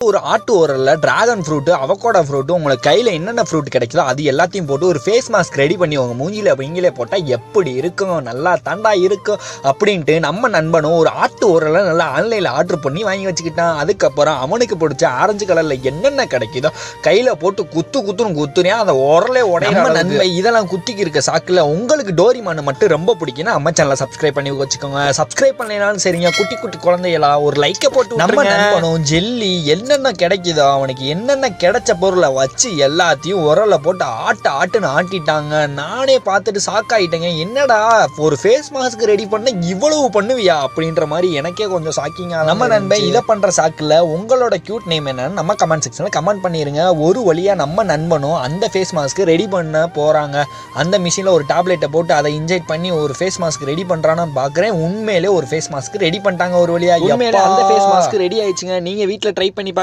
ஒரு ஆட்டு ஓரல்ல டிராகன் ஃப்ரூட்டு அவகோடா ஃப்ரூட்டு உங்களுக்கு கையில் என்னென்ன ஃப்ரூட் கிடைக்குதோ அது எல்லாத்தையும் போட்டு ஒரு ஃபேஸ் மாஸ்க் ரெடி பண்ணி உங்கள் மூஞ்சில நீங்களே போட்டால் எப்படி இருக்கும் நல்லா தாண்டா இருக்கும் அப்படின்ட்டு நம்ம நண்பனும் ஒரு ஆட்டு ஓரலை நல்லா ஆன்லைனில் ஆர்டர் பண்ணி வாங்கி வச்சுக்கிட்டான். அதுக்கப்புறம் அவனுக்கு பிடிச்ச ஆரஞ்சு கலரில் என்னென்ன கிடைக்குதோ கையில் போட்டு குத்து குத்துன்னு குத்துனேன் அந்த உரலே உடைய நண்பன் இதெல்லாம் குத்திக்கு இருக்க சாக்கில் உங்களுக்கு டோரிமான் மட்டும் ரொம்ப பிடிக்குன்னா நம்ம சேனலை சப்ஸ்கிரைப் பண்ணி வச்சுக்கோங்க. சப்ஸ்கிரைப் பண்ணலைனாலும் சரிங்க குட்டி குட்டி குழந்தைகளா ஒரு லைக்கை போட்டு நம்ம நண்பனும் ஜெல்லி என்னென்ன கிடைக்குதோ அவனுக்கு என்னென்ன கிடைச்ச பொருளை வச்சு எல்லாத்தையும் உரல போட்டு ஆட்ட ஆட்டுன்னு ஆட்டிட்டாங்க. நானே பார்த்துட்டு சாக்காயிட்டேங்க என்னடா ஒரு ஃபேஸ் மாஸ்க் ரெடி பண்ண இவ்வளவு பண்ணுவியா? அப்படின்ற மாதிரி எனக்கே கொஞ்சம் ஷாக்கிங்காக நம்ம நண்பன் இதை பண்ற சாக்கில் உங்களோட கியூட் நேம் என்னன்னு நம்ம கமெண்ட் செக்ஷனில் கமெண்ட் பண்ணிருங்க. ஒரு வழியா நம்ம நண்பனும் அந்த ஃபேஸ் மாஸ்க் ரெடி பண்ண போறாங்க. அந்த மிஷினில் ஒரு டேப்லெட்டை போட்டு அதை இன்ஜெக்ட் பண்ணி ஒரு ஃபேஸ் மாஸ்க் ரெடி பண்றான்னு பார்க்குறேன் உண்மையிலே ஒரு ஃபேஸ் மாஸ்க் ரெடி பண்ணிட்டாங்க ஒரு வழியா. உண்மையிலே அந்த ஃபேஸ் மாஸ்க் ரெடி ஆயிடுச்சுங்க. நீங்க வீட்டில் ட்ரை பண்ணி